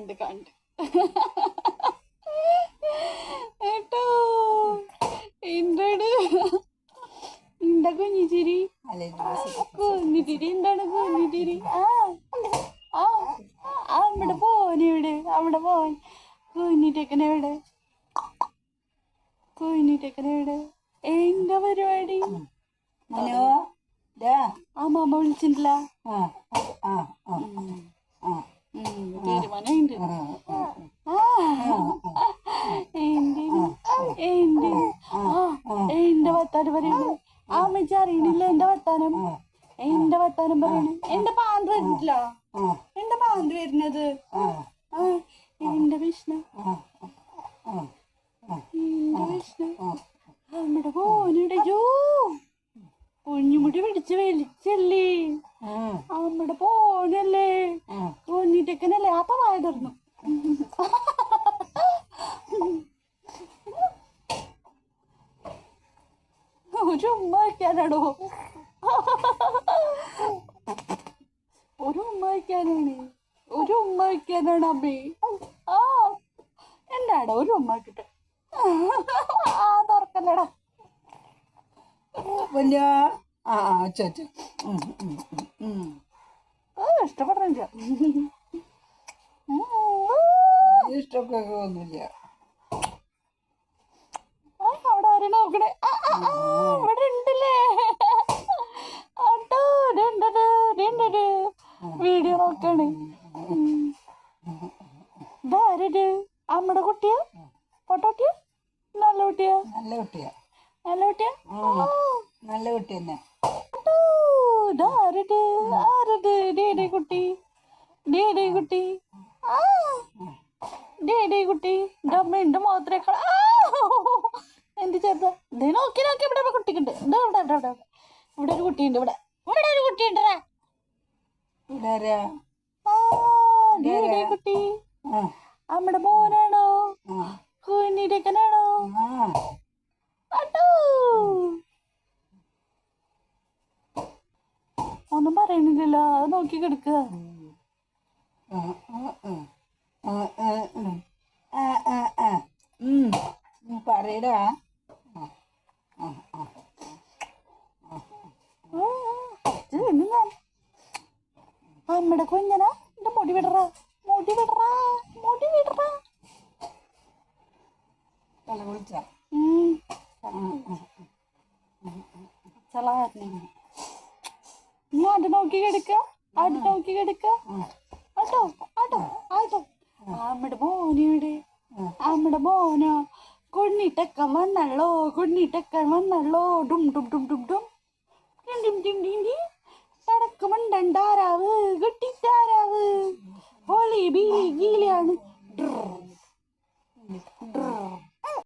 കണ്ട് കണ്ട്. ഏട്ടോ എന്താണ്? എന്താ കുഞ്ഞിച്ചിരി എന്താണ് ആ ആ അവിടെ ഇവിടെ അവിടെ കുഞ്ഞിട്ടേക്കനെ ഇവിടെ കുഞ്ഞിട്ടേക്കനെ എന്താ പരിപാടി? വിളിച്ചിട്ടില്ല. ആ ആ ആ ആ. തീരുമാനമുണ്ട്. എന്റെ വർത്താനം പറയുന്നു ആ അമ്മച്ചി അറിയണില്ല? എന്റെ വർത്താനം? എന്റെ വർത്താനം പറയണേ. എന്റെ പാന്ത് വരുന്നില്ല. എന്റെ പാന്ത് വരുന്നത്? എന്റെ വിഷ്ണു. എന്റെ വിഷ്ണു. നമ്മുടെ പോനിടെ ജോ. കുഞ്ഞുമുടി പിടിച്ച് വലിച്ചല്ലേ നമ്മുടെ പോനല്ലേ. കുഞ്ഞിട്ടേക്കനല്ലേ അപ്പൊ വായ ഒരു ഉമ്മ വയ്ക്കാനാടോ ഒരു ഉമ്മ വയ്ക്കാനാണ്. ഒരു ഉമ്മ വയ്ക്കാനാണ് അമ്മേ. ആ എന്താടാ ഒരു ഉമ്മ കിട്ടെ ആ തുറക്കല്ലടാ. വല്യ ആ ആ അച്ഛ അച്ഛ. ഉം, ഇഷ്ടമൊക്കെ ഒന്നുമില്ല അവിടെ നോക്കണേ? ആ, ആ, ആ, ഇവിടെ ഉണ്ടല്ലേ? ആട്ടോ രണ്ടത് രണ്ടത് വീഡിയോ നോക്കാണ്. ഇതാരത് അമ്മയുടെ കുട്ടിയാ? പൊട്ടോട്ടിയാ നല്ല കുട്ടിയാ? നല്ല കുട്ടിയാ. നല്ല കുട്ടിയാ? നല്ല കുട്ടി തന്നെ. ആരത് ഡേഡേ കുട്ടി. ഡേ കുട്ടി. ആ. ഡേഡേ കുട്ടി എന്റെ അമ്മ എന്റെ മുഖത്തിനേക്കാൾ എന്ത് ചേർത്ത് ദേ നോക്കി നോക്കി ഇവിടെ ഒരു കുട്ടിക്കുണ്ട്. ദേ ഇവിടെ ഇവിടെ ഇവിടെ ഇവിടെ. ഒരു കുട്ടിയുണ്ട് ഇവിടെ. ഇവിടെ ഒരു കുട്ടിയുണ്ട്. ഇവിടെ കുട്ടി. അമ്മയുടെ മോനാണോ? അട്ടോ ഒന്നും പറയണില്ലല്ലോ. അത് നോക്കി കിടക്കുക ആ ആ ആ ആ ആ ഉം. ആ ആ ആ ഉം. ആ. ഞാൻ അമ്മയുടെ കുഞ്ഞനാ എന്റെ മുടി വിടറാ മുടി വിടറാ മുടി വിടറാ. തല കുളിച്ച? നീ അത് നോക്കി കിടക്ക അത് നോക്കി കിടക്ക. ആട്ടോ ആട്ടോ ആട്ടോ. അമ്മയുടെ മോനിവിടെ. അമ്മയുടെ മോനോ. కొన్ని టెక్కం వన్నల్లో కొన్ని టెక్కం వన్నల్లో డుమ్ డుమ్ డుమ్ డుమ్ డుమ్ డింగ్ డింగ్ డింగ్ డింగ్ డింగ్ தடக்கம் வண்டண்டாராவு கெட்டித்தாராவு ஹோலி பீலி கீலியானு ட்ரு ட்ரு